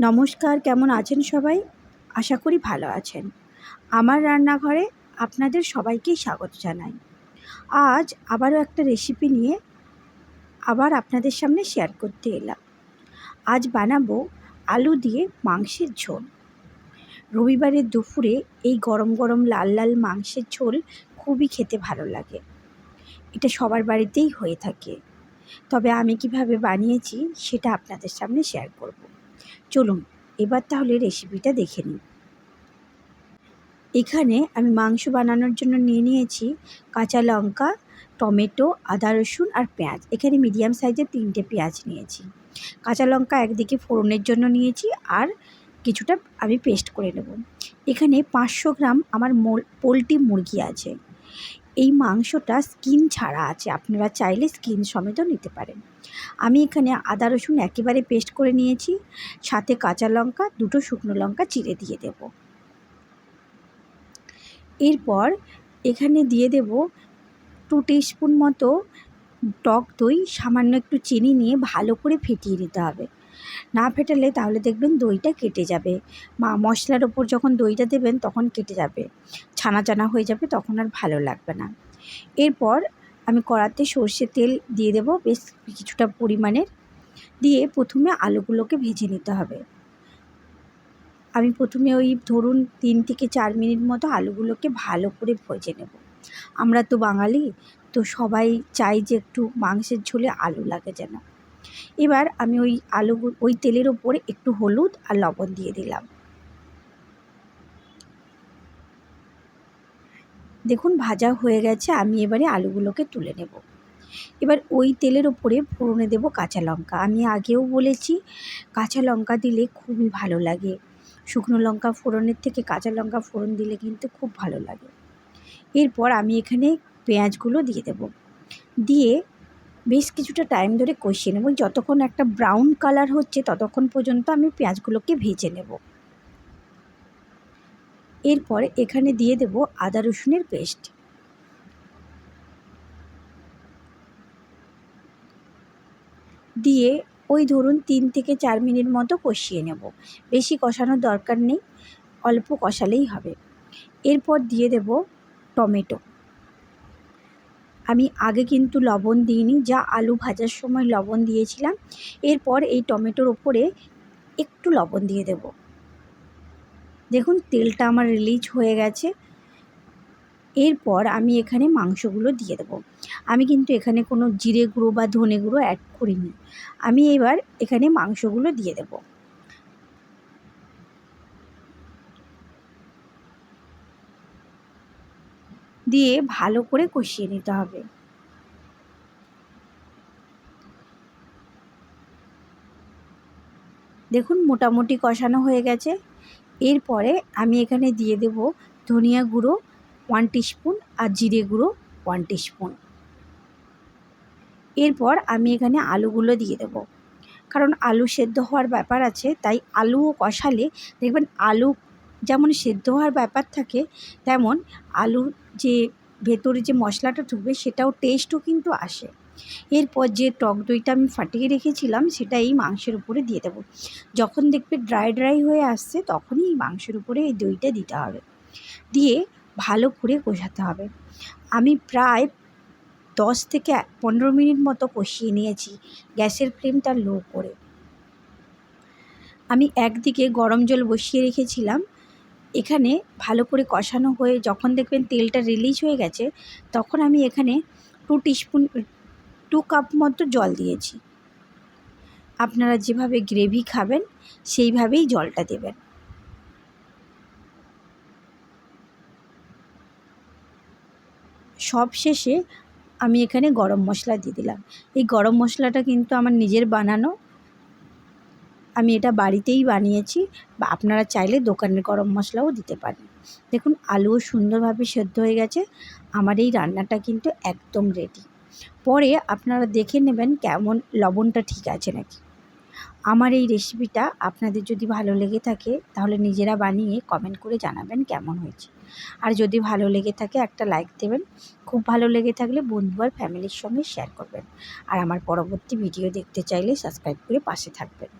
নমস্কার, কেমন আছেন সবাই? আশা করি ভালো আছেন। আমার রান্নাঘরে আপনাদের সবাইকেই স্বাগত জানাই। আজ আবারও একটা রেসিপি নিয়ে আবার আপনাদের সামনে শেয়ার করতে এলাম। আজ বানাবো আলু দিয়ে মাংসের ঝোল। রবিবারের দুপুরে এই গরম গরম লাল লাল মাংসের ঝোল খুবই খেতে ভালো লাগে। এটা সবার বাড়িতেই হয়ে থাকে। তবে আমি কীভাবে বানিয়েছি সেটা আপনাদের সামনে শেয়ার করব। চলুন, এবার তাহলে রেসিপিটা দেখে নিই। এখানে আমি মাংস বানানোর জন্য নিয়ে নিয়েছি কাঁচা লঙ্কা, টমেটো, আদা রসুন আর পেঁয়াজ। এখানে মিডিয়াম সাইজের তিনটে পেঁয়াজ নিয়েছি। কাঁচা লঙ্কা একদিকে ফোড়নের জন্য নিয়েছি আর কিছুটা আমি পেস্ট করে নেব। এখানে পাঁচশো গ্রাম আমার পোলট্রি মুরগি আছে। এই মাংসটা স্কিন ছাড়া আছে। আপনারা চাইলে স্কিন সমেতও নিতে পারেন। আমি এখানে আদা, রসুন একেবারে পেস্ট করে নিয়েছি। সাথে কাঁচা লঙ্কা, দুটো শুকনো লঙ্কা চিড়ে দিয়ে দেব। এরপর এখানে দিয়ে দেব টু টিস্পুন মতো টক দই। সামান্য একটু চিনি নিয়ে ভালো করে ফেটিয়ে নিতে হবে। না ফেটালে তাহলে দেখবেন দইটা কেটে যাবে। মা মশলার ওপর যখন দইটা দেবেন তখন কেটে যাবে। ছানা চানা হয়ে যাবে তখন আর ভালো লাগবে না। এরপর আমি কড়াতে সর্ষে তেল দিয়ে দেব বেশ কিছুটা পরিমাণের। দিয়ে প্রথমে আলুগুলোকে ভেজে নিতে হবে। আমি প্রথমে ওই ধরুন তিন থেকে চার মিনিট মতো আলুগুলোকে ভালো করে ভেজে নেব। আমরা তো বাঙালি, তো সবাই চাই যে একটু মাংসের ঝোলে আলু লাগে যেন। এবার আমি ওই আলু, ওই তেলের ওপরে একটু হলুদ আর লবণ দিয়ে দিলাম। দেখুন, ভাজা হয়ে গেছে, আমি এবারে আলুগুলোকে তুলে নেব। এবার ওই তেলের ওপরে ফোড়নে দেব কাঁচা লঙ্কা। আমি আগেও বলেছি, কাঁচা লঙ্কা দিলে খুবই ভালো লাগে। শুকনো লঙ্কা ফোড়নের থেকে কাঁচা লঙ্কা ফোড়ন দিলে কিন্তু খুব ভালো লাগে। এরপর আমি এখানে পেঁয়াজগুলো দিয়ে দেব। দিয়ে বেশ কিছুটা টাইম ধরে কষিয়ে নেব। যতক্ষণ একটা ব্রাউন কালার হচ্ছে, ততক্ষণ পর্যন্ত আমি পেঁয়াজগুলোকে ভেজে নেব। এরপর এখানে দিয়ে দেব আদা রসুনের পেস্ট দিয়ে ওই ধরুন তিন থেকে চার মিনিট মতো কষিয়ে নেব। বেশি কষানোর দরকার নেই, অল্প কষালেই হবে। এরপর দিয়ে দেব টমেটো। আমি আগে কিন্তু লবণ দিইনি, যা আলু ভাজার সময় লবণ দিয়েছিলাম। এরপর এই টমেটোর ওপরে একটু লবণ দিয়ে দেব। দেখুন, তেলটা আমার রিলিজ হয়ে গেছে। এরপর আমি এখানে মাংসগুলো দিয়ে দেবো। আমি কিন্তু এখানে কোনো জিরে গুঁড়ো বা ধনে গুঁড়ো অ্যাড করিনি। আমি এবার এখানে মাংসগুলো দিয়ে দেব। দিয়ে ভালো করে কষিয়ে নিতে হবে। দেখুন মোটামুটি কষানো হয়ে গেছে। এরপরে আমি এখানে দিয়ে দেব ধনিয়া গুঁড়ো ওয়ান টিস্পুন আর জিরে গুঁড়ো ওয়ান টিস্পুন এরপর আমি এখানে আলুগুলো দিয়ে দেব। কারণ আলু সেদ্ধ হওয়ার ব্যাপার আছে, তাই আলুও কষালে দেখবেন আলু যেমন সেদ্ধ হওয়ার ব্যাপার থাকে, তেমন আলুর যে ভেতরে যে মশলাটা ঢুকবে সেটাও টেস্টও কিন্তু আসে। এরপর যে টক দইটা আমি ফাটিয়ে রেখেছিলাম সেটা এই মাংসের উপরে দিয়ে দেবো। যখন দেখবে ড্রাই ড্রাই হয়ে আসছে তখনই এই মাংসের উপরে এই দইটা দিতে হবে। দিয়ে ভালো করে কষাতে হবে। আমি প্রায় দশ থেকে পনেরো মিনিট মতো কষিয়ে নিয়েছি গ্যাসের ফ্লেমটা লো করে। আমি একদিকে গরম জল বসিয়ে রেখেছিলাম এখানে ভালো করে কষানো হয়ে যখন দেখবেন তেলটা রিলিজ হয়ে গেছে, তখন আমি এখানে টু টিস্পুন টু কাপ মতো জল দিয়েছি। আপনারা যেভাবে গ্রেভি খাবেন, সেইভাবেই জলটা দেবেন। সব শেষে আমি এখানে গরম মশলা দিয়ে দিলাম। এই গরম মশলাটা কিন্তু আমার নিজের বানানো আমি এটা বাড়িতেই বানিয়েছি। বা আপনারা চাইলে দোকানের গরম মশলাও দিতে পারেন। দেখুন, আলুও সুন্দরভাবে সেদ্ধ হয়ে গেছে। আমার এই রান্নাটা কিন্তু একদম রেডি পরে আপনারা দেখে নেবেন কেমন, লবণটা ঠিক আছে নাকি। আমার এই রেসিপিটা আপনাদের যদি ভালো লেগে থাকে, তাহলে নিজেরা বানিয়ে কমেন্ট করে জানাবেন কেমন হয়েছে। আর যদি ভালো লেগে থাকে, একটা লাইক দেবেন। খুব ভালো লেগে থাকলে বন্ধু আর ফ্যামিলির সঙ্গে শেয়ার করবেন। আর আমার পরবর্তী ভিডিও দেখতে চাইলে সাবস্ক্রাইব করে পাশে থাকবেন।